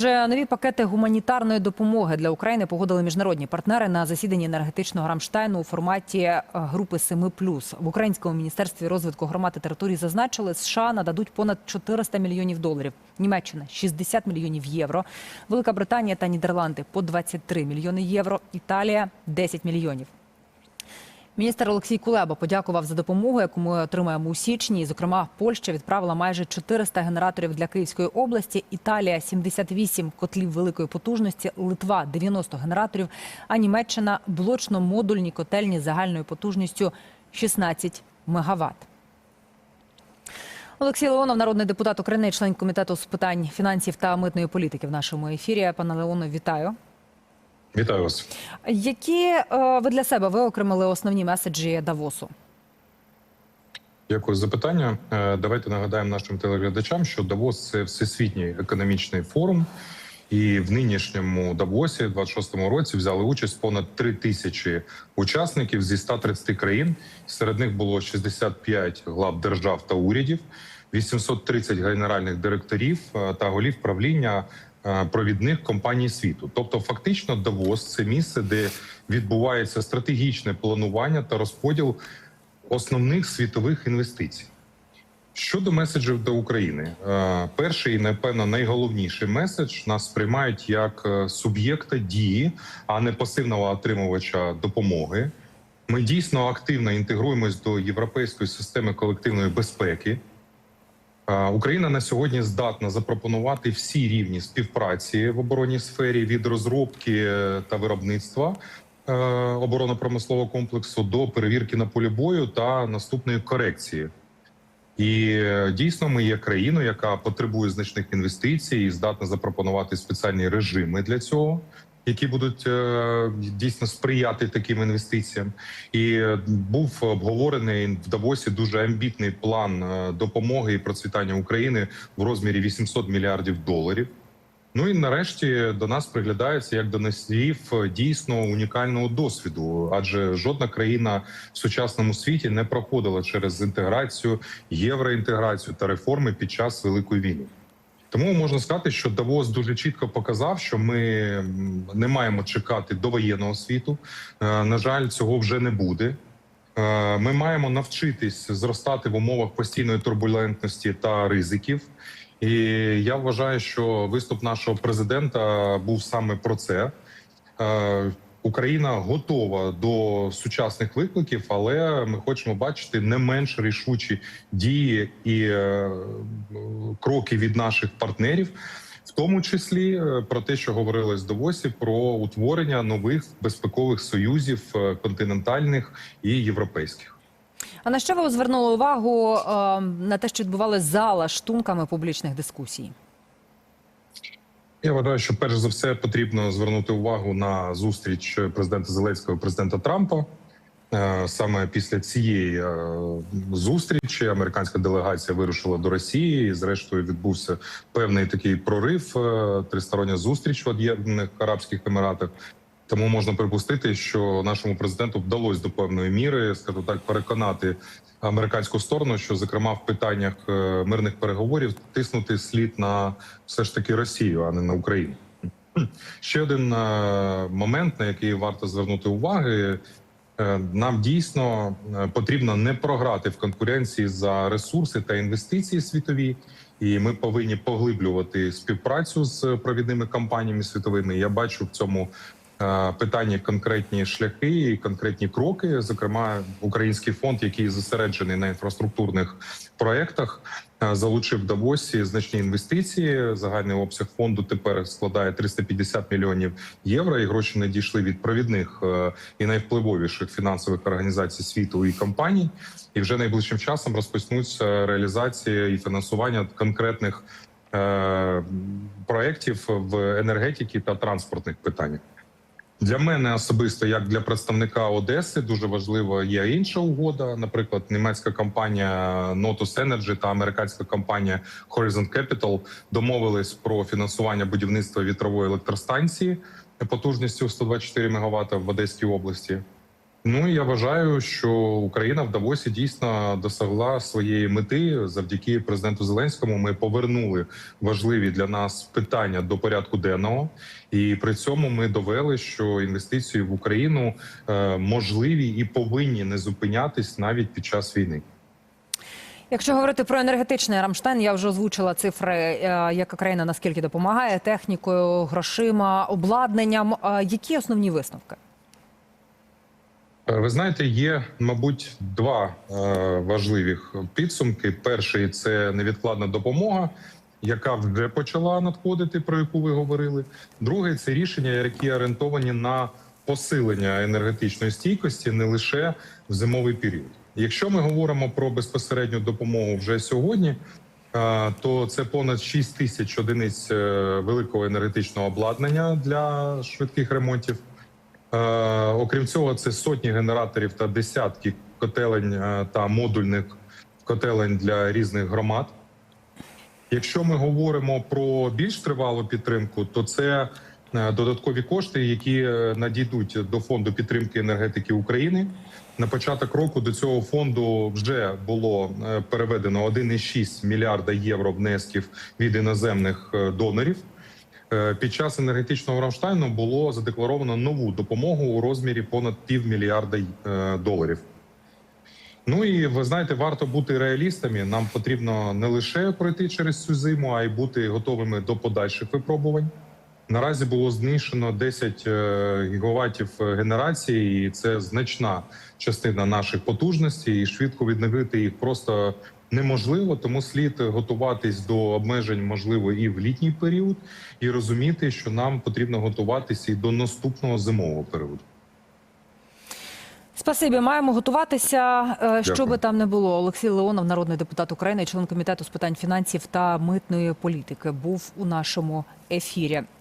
Вже нові пакети гуманітарної допомоги для України погодили міжнародні партнери на засіданні енергетичного Рамштайну у форматі е, групи 7+. В українському міністерстві розвитку громад і територій зазначили, США нададуть понад 400 мільйонів доларів, Німеччина 60 мільйонів євро, Велика Британія та Нідерланди по 23 мільйони євро, Італія 10 мільйонів. Міністр Олексій Кулеба подякував за допомогу, яку ми отримаємо у січні. Зокрема, Польща відправила майже 400 генераторів для Київської області, Італія 78 котлів великої потужності, Литва 90 генераторів, а Німеччина блочно-модульні котельні з загальною потужністю 16 мегаватт. Олексій Леонов, народний депутат України, член комітету з питань фінансів та митної політики в нашому ефірі. Пане Леонов, вітаю. Вітаю вас. Які е, ви для себе виокремили основні меседжі Давосу? Дякую за питання. Е, Давайте нагадаємо нашим телеглядачам, що Давос це всесвітній економічний форум, і в нинішньому Давосі, в 26-му році, взяли участь понад 3 тисячі учасників зі 130 країн. Серед них було 65 глав держав та урядів, 830 генеральних директорів е, та голів правління провідних компаній світу. Тобто, фактично, Давос це місце, де відбувається стратегічне планування та розподіл основних світових інвестицій. Щодо меседжів до України, Е, перший і напевно найголовніший меседж нас сприймають як е, суб'єкта дії, а не пасивного отримувача допомоги. Ми дійсно активно інтегруємось до європейської системи колективної безпеки. Е, Україна на сьогодні здатна запропонувати всі рівні співпраці в оборонній сфері від розробки е, та виробництва е, оборонно-промислового комплексу до перевірки на полі бою та наступної корекції. І дійсно ми є країною, яка потребує значних інвестицій і здатна запропонувати спеціальні режими для цього, які будуть е, дійсно сприяти таким інвестиціям. І е, був обговорений в Давосі дуже амбітний план е, допомоги і процвітання України в розмірі 800 мільярдів доларів. Ну і нарешті до нас приглядається як до носіїв дійсно унікального досвіду, адже жодна країна в сучасному світі не проходила через інтеграцію, євроінтеграцію та реформи під час великої війни. Тому можна сказати, що Давос дуже чітко показав, що ми не маємо чекати до воєнного світу. Е, На жаль, цього вже не буде. Е, Ми маємо навчитись зростати в умовах постійної турбулентності та ризиків. І я вважаю, що виступ нашого президента був саме про це. Україна готова до сучасних викликів, але ми хочемо бачити не менш рішучі дії і е, кроки від наших партнерів, в тому числі е, про те, що говорилось в Давосі, про утворення нових безпекових союзів е, континентальних і європейських. А на що ви звернули увагу е, на те, що відбувалося за лаштунками публічних дискусій? Я вважаю, що перш за все потрібно звернути увагу на зустріч президента Зеленського і президента Трампа. Е, Саме після цієї е, зустрічі американська делегація вирушила до Росії. і Зрештою відбувся певний такий прорив. е, Тристороння зустріч в Об'єднаних Арабських Еміратах. Тому можна припустити, що нашому президенту вдалося до певної міри, скажу так, переконати американську сторону, що зокрема в питаннях е, мирних переговорів тиснути слід на все ж таки Росію, а не на Україну. Ще один е, момент, на який варто звернути уваги. Е, Нам дійсно потрібно не програти в конкуренції за ресурси та інвестиції світові, і ми повинні поглиблювати співпрацю з провідними компаніями світовими. Я бачу в цьому е, питанні конкретні шляхи і конкретні кроки. Зокрема, український фонд, який зосереджений на інфраструктурних проєктах, е, залучив Давосі значні інвестиції. Загальний обсяг фонду тепер складає 350 мільйонів євро. І гроші надійшли від провідних е, і найвпливовіших фінансових організацій світу і компаній. І вже найближчим часом розпочнуться реалізація і фінансування конкретних проєктів в енергетиці та транспортних питаннях. Для мене особисто, як для представника Одеси, дуже важливо є інша угода. Наприклад, німецька компанія Notus Energy та американська компанія Horizon Capital домовились про фінансування будівництва вітрової електростанції потужністю 124 МВт в Одеській області. Ну я вважаю, що Україна в Давосі дійсно досягла своєї мети. Завдяки президенту Зеленському ми повернули важливі для нас питання до порядку денного, і при цьому ми довели, що інвестиції в Україну е, можливі і повинні не зупинятись навіть під час війни. Якщо говорити про енергетичний Рамштайн, я вже озвучила цифри, е, яка країна наскільки допомагає технікою, грошима, обладнанням. Е, Які основні висновки? Е, Ви знаєте, є, мабуть, два е, важливих підсумки. Перший це невідкладна допомога, яка вже почала надходити, про яку ви говорили. Другий це рішення, які орієнтовані на посилення енергетичної стійкості не лише в зимовий період. Якщо ми говоримо про безпосередню допомогу вже сьогодні, е, то це понад 6 тисяч одиниць великого енергетичного обладнання для швидких ремонтів. Е, окрім цього, це сотні генераторів та десятки котелень е, та модульних котелень для різних громад. Якщо ми говоримо про більш тривалу підтримку, то це е, додаткові кошти, які надійдуть до фонду підтримки енергетики України. На початок року до цього фонду вже було переведено 1,6 мільярда євро внесків від іноземних донорів. Е, Під час енергетичного Рамштайну було задекларовано нову допомогу у розмірі понад півмільярда е, доларів. Ну і ви знаєте, варто бути реалістами. Нам потрібно не лише пройти через цю зиму, а й бути готовими до подальших випробувань. Наразі було знищено 10 е, гігаватів генерації, і це значна частина наших потужностей. І швидко відновити їх просто неможливо. Тому слід готуватись до обмежень, можливо, і в літній період, і розуміти, що нам потрібно готуватися і до наступного зимового періоду. Спасибі, маємо готуватися. Е, Що Дякую. би там не було, Олексій Леонов, народний депутат України, член комітету з питань фінансів та митної політики, був у нашому ефірі.